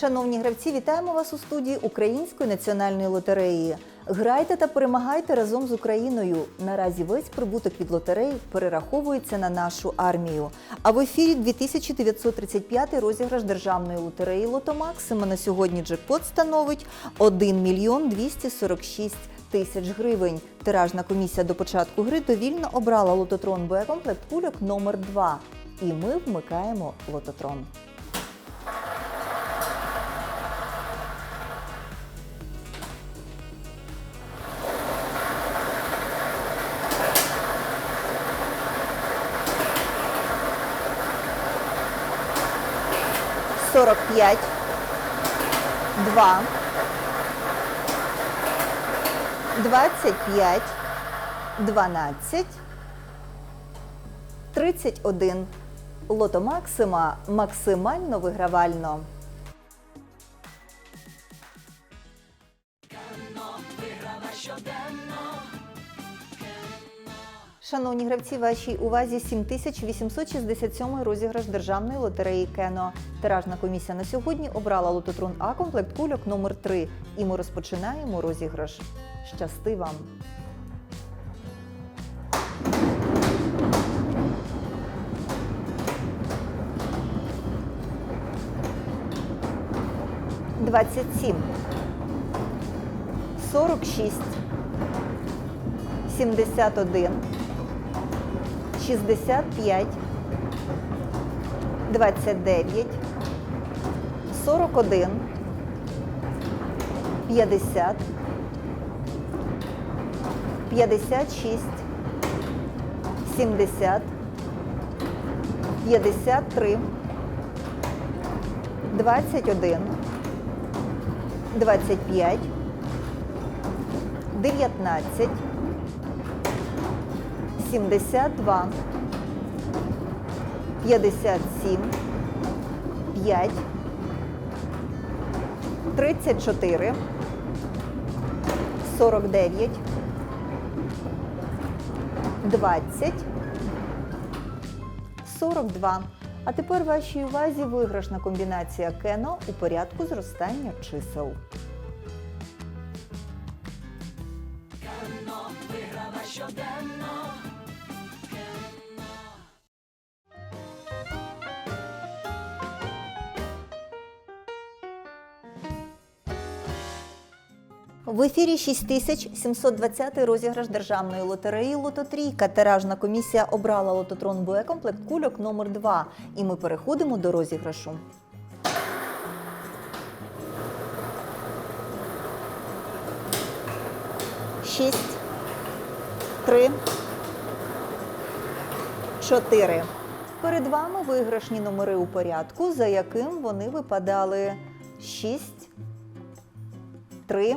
Шановні гравці, вітаємо вас у студії Української національної лотереї. Грайте та перемагайте разом з Україною. Наразі весь прибуток від лотереї перераховується на нашу армію. А в ефірі 2935 розіграш державної лотереї Лото Максима на сьогодні джекпот становить 1 мільйон 246 тисяч гривень. Тиражна комісія до початку гри довільно обрала лототрон Б комплект кульок номер 2 І ми вмикаємо лототрон. Сорок п'ять, два, двадцять п'ять, дванадцять, тридцять один. Лото Максима максимально вигравально. Шановні гравці, вашій увазі 7867 розіграш державної лотереї Кено. Тиражна комісія на сьогодні обрала лототрон А комплект кульок номер 3 І ми розпочинаємо розіграш. Щасти вам! Двадцять сім. Сорок шість. Сімдесят один. 65, 29, 41, 50, 56, 70, 53, 21, 25, 19, 72, 57, 5, 34, 49, 20, 42. А тепер вашій увазі виграшна комбінація кено у порядку зростання чисел. В ефірі 6720 розіграш державної лотереї Лототрійка. Тиражна комісія обрала лототрон Б комплект кульок номер 2 І ми переходимо до розіграшу. Шість, три, чотири. Перед вами виграшні номери у порядку, за яким вони випадали 6, 3,